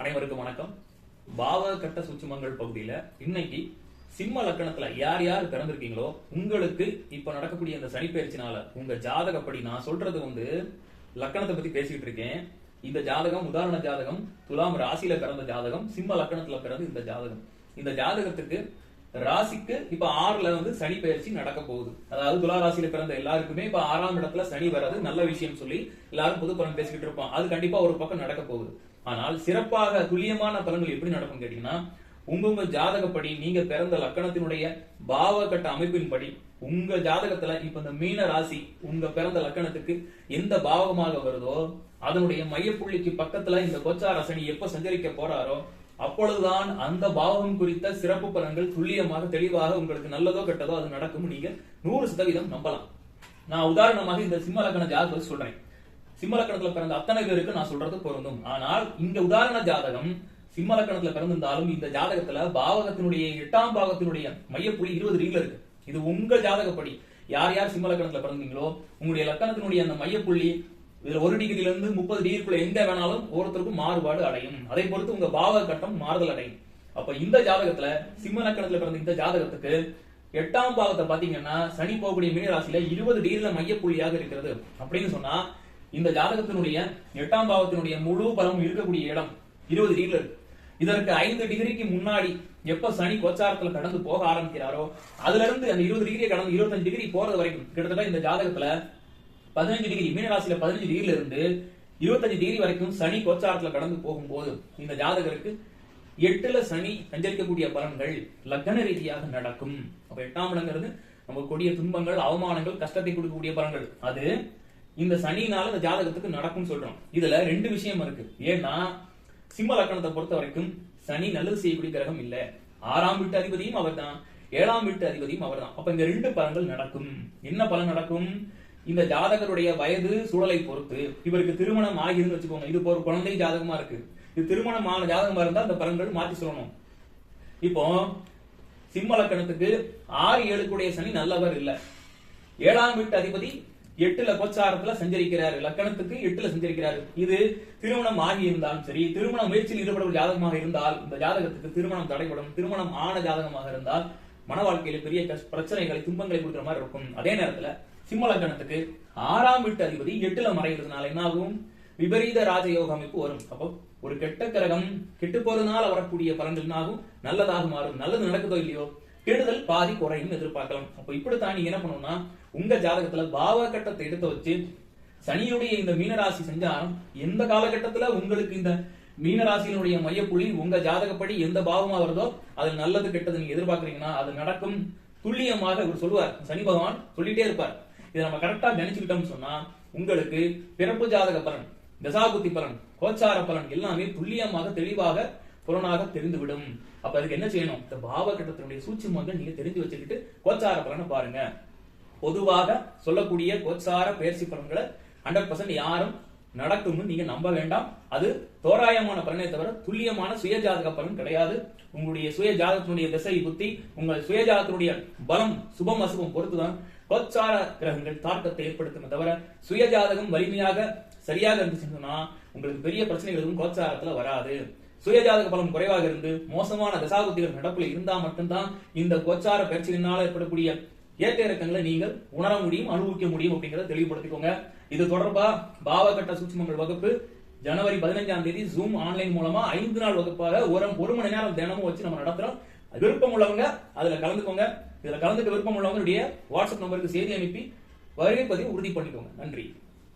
அனைவருக்கும் வணக்கம். பாவ கட்ட சூட்சுமங்கள் பகுதியில இன்னைக்கு சிம்ம லக்கணத்துல யார் யார் பிறந்திருக்கீங்களோ உங்களுக்கு இப்ப நடக்கக்கூடிய இந்த சனிப்பெயர்ச்சினால உங்க ஜாதகப்படி நான் சொல்றது வந்து லக்கணத்தை பத்தி பேசிட்டு இருக்கேன். இந்த ஜாதகம் உதாரண ஜாதகம் துலாம் ராசியில பிறந்த ஜாதகம் சிம்ம லக்கணத்துல பிறந்த இந்த ஜாதகம். இந்த ஜாதகத்துக்கு ராசிக்கு இப்ப ஆறுல வந்து சனி பயிற்சி நடக்க போகுது. அதாவது துலா ராசியில பிறந்த எல்லாருக்குமே இப்ப ஆறாம் இடத்துல சனி வர்றது நல்ல விஷயம் சொல்லி எல்லாரும் பொது பலன் பேசிக்கிட்டு இருப்போம். அது கண்டிப்பா ஒரு பக்கம் நடக்க போகுது. ஆனால் சிறப்பாக துல்லியமான பலன்கள் எப்படி நடக்கும் கேட்டீங்கன்னா உங்க ஜாதகப்படி நீங்க பிறந்த லக்கணத்தினுடைய பாவ கட்ட அமைப்பின்படி உங்க ஜாதகத்துல இப்ப இந்த மீன ராசி உங்க பிறந்த லக்கணத்துக்கு எந்த பாவகமாக வருதோ அதனுடைய மையப்புள்ளிக்கு பக்கத்துல இந்த கொச்சா சனி எப்ப சஞ்சரிக்க போறாரோ அப்பொழுதுதான் அந்த பாவகம் குறித்த சிறப்பு பலன்கள் துல்லியமாக தெளிவாக உங்களுக்கு நல்லதோ கெட்டதோ அது நடக்கும் நீங்க நூறு சதவீதம் நம்பலாம். நான் உதாரணமாக இந்த சிம்ம லக்கண ஜாதகத்தை சொல்றேன். சிம்மலக்கணத்துல பிறந்த அத்தனை பேருக்கு நான் சொல்றது பொருந்தும். ஆனால் இந்த உதாரண ஜாதகம் சிம்மலக்கணத்துல பிறந்திருந்தாலும் இந்த ஜாதகத்துல பாவகத்தினுடைய எட்டாம் பாகத்தினுடைய மையப்புள்ளி இருபது டிகிரில இருக்கு. இது உங்க ஜாதகப்படி. யார் யார் சிம்மலக்கணத்துல பிறந்தீங்களோ உங்களுடைய லக்கணத்தினுடைய அந்த மையப்புள்ளி இதுல ஒரு டிகிரில இருந்து முப்பது டிகிரிக்குள்ள எங்க வேணாலும் ஒருத்தருக்கும் மாறுபாடு அடையும். அதை பொறுத்து உங்க பாவக கட்டம் மாறுதல் அடையும். அப்ப இந்த ஜாதகத்துல சிம்ம லக்கணத்துல பிறந்த இந்த ஜாதகத்துக்கு எட்டாம் பாவத்தை பாத்தீங்கன்னா சனி போகக்கூடிய மீனராசியில இருபது டிகிரில மையப்புள்ளியாக இருக்கிறது. அப்படின்னு சொன்னா இந்த ஜாதகத்தினுடைய எட்டாம் பாவத்தினுடைய முழு பலமும் இருக்கக்கூடிய இடம் இருபது டிகிரி இருக்கு. இதற்கு ஐந்து டிகிரிக்கு முன்னாடி எப்ப சனி கோச்சாரத்துல கடந்து போக ஆரம்பிக்கிறாரோ அதுல இருந்து அந்த இருபது டிகிரி கடந்து இருபத்தஞ்சு டிகிரி போறது வரைக்கும் கிட்டத்தட்ட இந்த ஜாதகத்துல பதினஞ்சு டிகிரி மீனராசியில பதினஞ்சு டிகிரில இருந்து இருபத்தஞ்சு டிகிரி வரைக்கும் சனி கோச்சாரத்துல கடந்து போகும்போது இந்த ஜாதகருக்கு எட்டுல சனி சஞ்சரிக்கக்கூடிய பலன்கள் லக்ன ரீதியாக நடக்கும். அப்ப எட்டாம் இடங்கிறது நம்ம கொடிய துன்பங்கள் அவமானங்கள் கஷ்டத்தை கொடுக்கக்கூடிய பலன்கள். அது இந்த சனினால இந்த ஜாதகத்துக்கு நடக்கும் சொல்றோம். இதுல ரெண்டு விஷயம் இருக்கு. ஏன்னா சிம்ம லக்கணத்தை பொறுத்த வரைக்கும் சனி நல்லது செய்யக்கூடிய கிரகம் இல்ல. ஆறாம் வீட்டு அதிபதியும் அவர் தான் ஏழாம் வீட்டு அதிபதியும் அவர் தான் அப்ப இந்த ரெண்டு பலன்கள் நடக்கும். என்ன பலன் நடக்கும்? இந்த ஜாதகருடைய வயது சூழலை பொறுத்து. இவருக்கு திருமணம் ஆகிருந்து வச்சுக்கோங்க. இது ஒரு குழந்தை ஜாதகமா இருக்கு. இது திருமணம் ஆன ஜாதகமா இருந்தா அந்த பலன்கள் மாத்தி சொல்லணும். இப்போ சிம்ம லக்கணத்துக்கு ஆறு ஏழுக்குடைய சனி நல்லவர் இல்ல. ஏழாம் வீட்டு அதிபதி எட்டுல கோச்சாரத்துல சஞ்சரிக்கிறார். லக்கணத்துக்கு எட்டுல சஞ்சரிக்கிறார். இது திருமணம் ஆகி இருந்தாலும் சரி திருமண முயற்சியில் ஈடுபடும் ஜாதகமாக இருந்தால் இந்த ஜாதகத்துக்கு திருமணம் தடைபடும் திருமணம் ஆன ஜாதகமாக இருந்தால் மன வாழ்க்கையில பெரிய பிரச்சனைகளை துன்பங்களை கொடுக்குற மாதிரி இருக்கும். அதே நேரத்துல சிம்ம லக்கணத்துக்கு ஆறாம் வீட்டு அதிபதி எட்டுல மறைகிறதுனால என்ன ஆகும் விபரீத ராஜயோக அமைப்பு வரும். அப்போ ஒரு கெட்ட கிரகம் கெட்டு போறதுனால வரக்கூடிய பலன்கள் என்ன ஆகும் நல்லதாக மாறும். நல்லது நடக்குதோ இல்லையோ? கெடுதல் பாதி குறையும் எதிர்பார்க்கலாம் அப்போ இப்படித்தான் நீங்க என்ன பண்ணணும்னா உங்க ஜாதகத்துல பாவ கட்டத்தை எடுத்து வச்சு சனியுடைய இந்த மீனராசி சஞ்சாரம் எந்த காலகட்டத்துல உங்களுக்கு இந்த மீனராசியினுடைய மையப்புள்ளி உங்க ஜாதகப்படி எந்த பாவமா வருதோ அது நல்லது கெட்டது நீங்க எதிர்பார்க்கறீங்கன்னா அது நடக்கும் துல்லியமாக இவர் சொல்லுவார். சனி பகவான் சொல்லிட்டே இருப்பார். இதை நம்ம கரெக்டா கணிச்சுக்கிட்டோம்னு சொன்னா உங்களுக்கு பிறப்பு ஜாதக பலன் தசாபுத்தி பலன் கோச்சார பலன் எல்லாமே துல்லியமாக தெளிவாக புலனாக தெரிந்துவிடும். அப்ப அதுக்கு என்ன செய்யணும்? இந்த பாவ கட்டத்தினுடைய சூட்சுமங்கள் நீங்க தெரிஞ்சு வச்சுக்கிட்டு கோச்சார பலனை பாருங்க. பொதுவாக சொல்லக்கூடிய கோச்சார பயிற்சி பலன்களை ஹண்ட்ரட் பர்சன்ட் யாரும் நடக்கும்னு நீங்க நம்ப வேண்டாம். அது தோராயமான பலனை தவிர துல்லியமான சுயஜாதக பலன் கிடையாது. உங்களுடைய சுய ஜாதகத்தினுடைய திசை புத்தி உங்கள் சுயஜாதத்தினுடைய பலம் சுபம் அசுபம் பொறுத்துதான் கோச்சார கிரகங்கள் தாக்கத்தை ஏற்படுத்தும் தவிர சுயஜாதகம் வலிமையாக சரியாக இருந்துச்சுன்னா உங்களுக்கு பெரிய பிரச்சனைகள் எதுவும் கோச்சாரத்துல வராது. சுயஜாதக பலம் குறைவாக இருந்து மோசமான தசாபுத்திகள் நடப்புல இருந்தா மட்டும்தான் இந்த கோச்சார பயிற்சியினால ஏற்படக்கூடிய ஏற்ற இறக்கங்களை நீங்கள் உணர முடியும் அனுபவிக்க முடியும் அப்படிங்கறத தெளிவுபடுத்திக்கோங்க. இது தொடர்பா பாவகட்ட சூட்சுமங்கள் வகுப்பு ஜனவரி பதினஞ்சாம் தேதி ஜூம் ஆன்லைன் மூலமா ஐந்து நாள் வகுப்பாக ஒரு ஒரு மணி நேரம் தினமும் வச்சு நம்ம நடத்துறோம். விருப்பம் உள்ளவங்க அதுல கலந்துக்கோங்க. இதுல கலந்துக்க விருப்பம் உள்ளவங்களுடைய வாட்ஸ்அப் நம்பருக்கு செய்தி அனுப்பி வருகை பதிவு உறுதி பண்ணிக்கோங்க நன்றி.